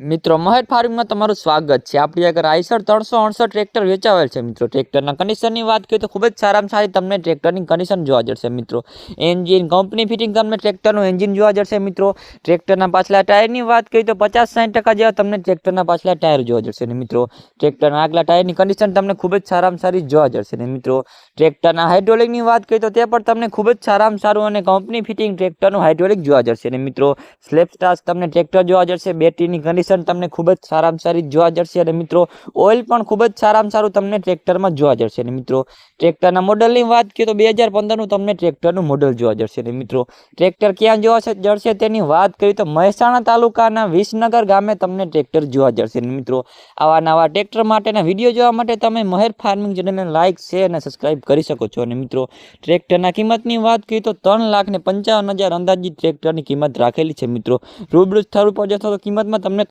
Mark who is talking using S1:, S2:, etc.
S1: મિત્રો, મહેર ફાર્મિંગમાં તમારું સ્વાગત છે. આપણી આગળ આઈસર ત્રણસો અડસઠ ટ્રેક્ટર વેચાવેલ છે મિત્રો. ટ્રેક્ટરના કન્ડિશનની વાત કરીએ તો ખૂબ જ સારામાં સારી તમને ટ્રેક્ટરની કન્ડિશન જોવા જશે મિત્રો. એન્જિન કંપની ફિટિંગ તમને ટ્રેક્ટરનું એન્જિન જોવા જશે મિત્રો. ટ્રેક્ટરના પાછલા ટાયરની વાત કરીએ તો પચાસ સાઠ ટકા જેવા તમને ટ્રેક્ટરના પાછલા ટાયર જોવા જશે ને મિત્રો. ટ્રેક્ટરના આગલા ટાયરની કન્ડિશન તમને ખૂબ જ સારામાં સારી જોવા જશે ને મિત્રો. ટ્રેક્ટરના હાઇડ્રોલિકની વાત કરીએ તો તે પણ તમને ખૂબ જ સારામાં સારું અને કંપની ફિટિંગ ટ્રેક્ટરનું હાઇડ્રોલિક જોવા જશે ને મિત્રો. સ્લેપ સ્ટાર્સ તમને ટ્રેક્ટર જોવા જશે બેટરીની કન્ડિશન તમને ખૂબ જ સારામાં સારી જોવા જશે અને મિત્રો ઓઇલ પણ ખૂબ જ સારામાં સારું તમને ટ્રેક્ટરમાં જોવા જશે અને મિત્રો, ટ્રેક્ટરના મોડલની વાત કરીએ તો બે હજાર પંદરનું તમને ટ્રેક્ટરનું મોડલ જોવા જશે અને મિત્રો, ટ્રેક્ટર ક્યાં જોવા જશે તેની વાત કરીએ તો મહેસાણા તાલુકાના વિસનગર ગામે તમને ટ્રેક્ટર જોવા જશે અને મિત્રો, આવા નવા ટ્રેક્ટર માટેના વીડિયો જોવા માટે તમે મહેર ફાર્મિંગ ચેનલને લાઇક શેર અને સબસ્ક્રાઇબ કરી શકો છો અને મિત્રો, ટ્રેક્ટરના કિંમતની વાત કરીએ તો ત્રણ લાખ ને પંચાવન હજાર અંદાજિત ટ્રેક્ટરની કિંમત રાખેલી છે મિત્રો, રૂબરૂ સ્થળ ઉપર જશો તો કિંમતમાં તમને